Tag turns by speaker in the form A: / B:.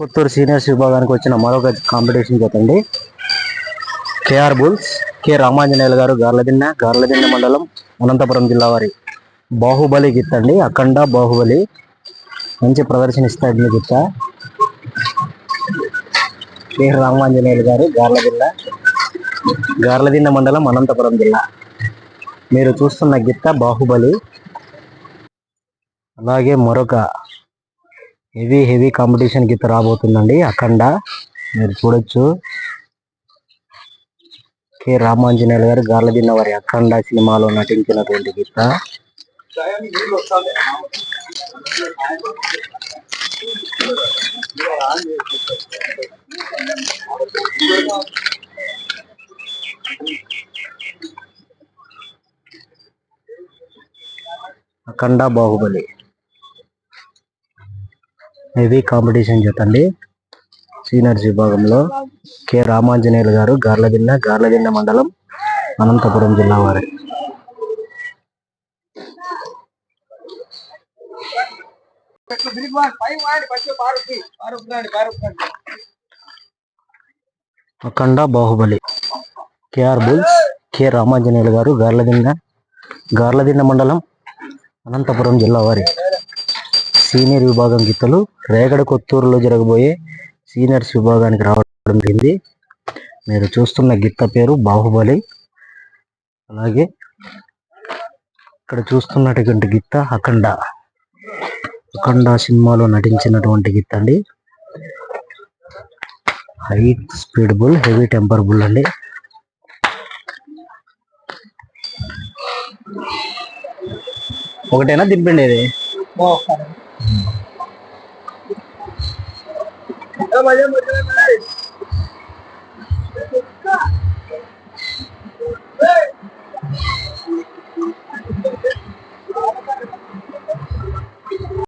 A: Puttur seniors విభాగానికి వచ్చిన మరొక competition చేతండి KR bulls K Ramanjaneyulu garu Garladinne Garladinne మండలం అనంతపురం జిల్లా వారి బాహుబలి గిత్త అండి అఖండ బాహుబలి మంచి ప్రదర్శన ఇస్తాడు గిత్త. కె రామాంజనేయులు గారు గార్లదిన్న గార్లదిన్న మండలం అనంతపురం జిల్లా. మీరు చూస్తున్న గిత్త బాహుబలి. అలాగే మరొక హెవీ హెవీ కాంపిటీషన్ గీత రాబోతుందండి. అఖండ మీరు చూడొచ్చు. కె. రామాంజనేయులు గారు గార్లదిన్న వారి అఖండ సినిమాలో నటించినటువంటి గీత. అఖండ బాహుబలి. హెవీ కాంపిటీషన్ చూడండి సీనియర్స్ విభాగంలో కె రామాంజనేయులు గారు గార్లదిన్న గార్లదిన్న మండలం అనంతపురం జిల్లా వారి. Akhanda Baahubali. KR bulls K Ramanjaneyulu garu Garladinne Garladinne మండలం అనంతపురం జిల్లా వారి. సీనియర్ విభాగం గీతలు రేగడ కొత్తూరులో జరగబోయే సీనియర్స్ విభాగానికి రావడం జరిగింది. మీరు చూస్తున్న గిత్త పేరు బాహుబలి. అలాగే ఇక్కడ చూస్తున్నటువంటి గిత్త అఖండ. అఖండ సినిమాలో నటించినటువంటి గిత్త అండి. Height speed bull heavy temper bull అండి. ఒకటేనా దింపండి ఇది
B: माझ्या मताला नाही.